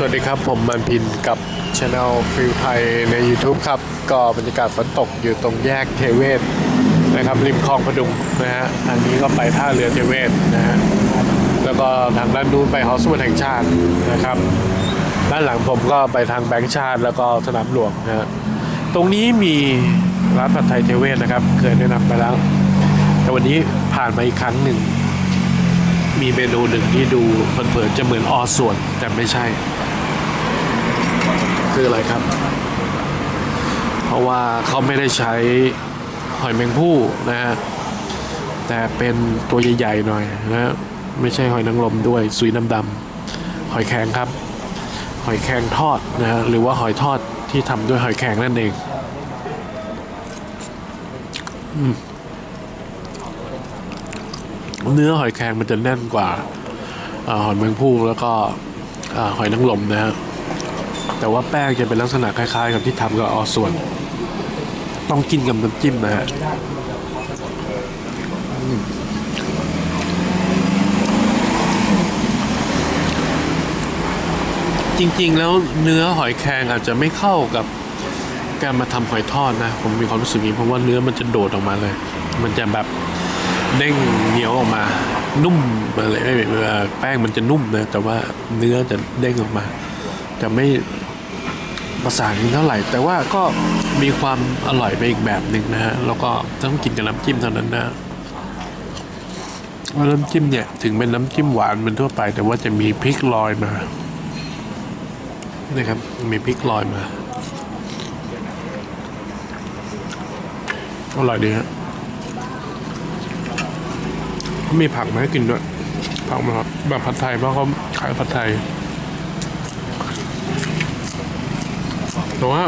สวัสดีครับ ผมมันพินกับช anel ฟิลไทยใน YouTube ครับ ก็บรรยากาศฝนตกอยู่ตรงแยกเทเวศนะครับ ริมคลองพดุงนะฮะอันนี้ก็ไปท่าเรือเทเวศนะฮะแล้วก็ทางด้านนู้นไปหอสมุดแห่งชาตินะครับ ด้านหลังผมก็ไปทางแบงค์ชาติ แล้วก็สนามหลวงนะฮะตรงนี้มีร้านผัดไทยเทเวศนะครับ เคยแนะนำไปแล้ว แต่วันนี้ผ่านมาอีกครั้งหนึ่ง มีเมนูหนึ่งที่ดูเผินๆจะเหมือนออส่วน แต่ไม่ใช่ คืออะไรครับ เพราะว่าเขาไม่ได้ใช้หอยแมงผู้นะฮะแต่เป็นตัวใหญ่ๆหน่อยนะฮะไม่ใช่หอยนางรมด้วยสุยน้ำดำๆหอยแครงครับ หอยแครงทอดนะฮะหรือว่าหอยทอดที่ทำด้วยหอยแครงนั่นเอง อืม เนื้อหอยแครงมันจะแน่นกว่าอหอยแมงภู่แล้วก็อหอยนางรมนะฮะแต่ว่าแป้งจะเป็นลักษณะคล้ายๆ กับที่ทำกับออส่วน ต้องกินกับน้ำจิ้มนะฮะจริงๆ แล้วเนื้อหอยแครงอาจจะไม่เข้ากับการมาทำหอยทอดนะ ผมมีความรู้สึกนี้เพราะว่าเนื้อมันจะโดดออกมาเลย มันจะแบบ เด้งเหนียวออกมา นุ่มอะไรไม่เอ่อแป้งมันจะนุ่มนะแต่ว่าเนื้อจะเด้งออกมา จะไม่ประสานกันเท่าไหร่ แต่ว่าก็มีความอร่อยไปอีกแบบหนึ่งนะฮะแล้วก็ต้องกินกับน้ำจิ้มเท่านั้นนะว่าน้ำจิ้มเนี่ยถึงเป็นน้ำจิ้มหวานเหมันทั่วไป แต่ว่าจะมีพริกลอยมานะครับมีพริกลอยมาอร่อยดีฮะ มีผักมาให้กินด้วย ผักมาแบบผัดไทยเพราะเขาขายผัดไทย แต่ว่า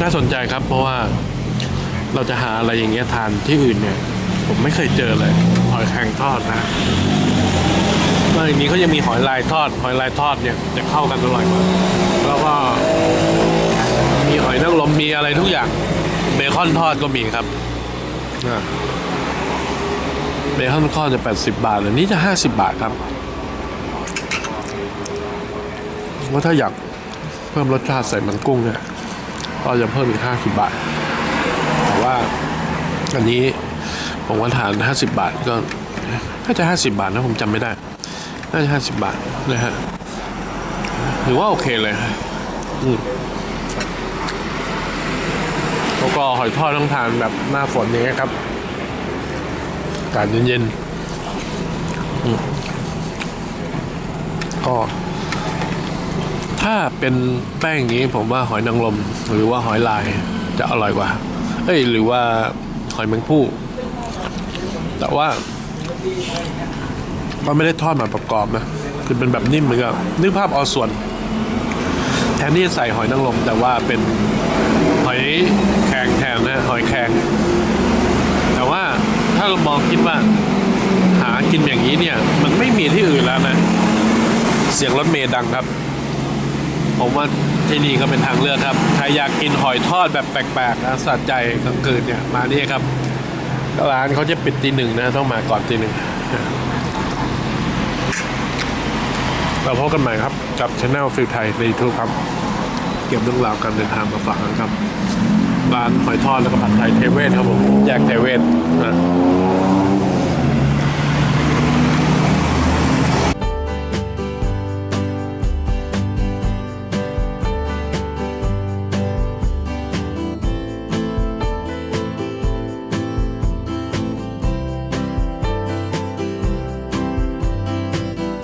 น่าสนใจครับ เพราะว่าเราจะหาอะไรอย่างเงี้ยทานที่อื่นเนี่ย ผมไม่เคยเจอเลยหอยแครงทอดนะนอกจากนี้เขายังมีหอยลายทอด หอยลายทอดเนี่ยจะเข้ากันอร่อยมากแล้วก็ มีหอยนางรมมีอะไรทุกอย่าง เบคอนทอดก็มีครับเบคอนทอดจะ 80 บาทอันนี้จะ 50 บาทครับว่าถ้าอยากเพิ่มรสชาติใส่มันกุ้งเนี่ยก็จะเพิ่มอีก 50 บาท แต่ว่าอันนี้ผมว่าทาน 50 บาทก็น่าจะ 50 บาทนะผมจำไม่ได้ น่าจะ 50 บาทนะฮะถือว่าโอเคเลยอืม แล้วก็หอยทอดต้องทานแบบหน้าฝนอย่างเงี้ยครับอากาศเย็นๆก็ถ้าเป็นแป้งนี้ผมว่าหอยนางรมหรือว่าหอยลายจะอร่อยกว่า เอ้ยหรือว่าหอยแมงผู้ แต่ว่ามันไม่ได้ทอดมาประกอบนะคือเป็นแบบนิ่มเหมือนกับนึกภาพเอส่วน แทนที่จะใส่หอยนางรมแต่ว่าเป็น อยแครงแทนนะหอยแครงแต่ว่าถ้าเรามองคิดว่า หากินอย่างนี้เนี่ย มันไม่มีที่อื่นแล้วนะ เสียงรถเมย์ดังครับ ผมว่าที่นี่ก็เป็นทางเลือกครับใครอยากกินหอยทอดแบบแปลกๆนะสะใจกลางคืนเนี่ยมานี่ครับร้านเขาจะปิดตีหนึ่งนะ ต้องมาก่อนตีหนึ่งเราพบกันใหม่ครับกับช anel ฟิลไทยใน YouTube ครับ เก็บเรื่องราวการเดินทางมาฝากกันครับร้านหอยทอดแล้วก็ผัดไทยเทเวศครับผมแยกเทเวศนะ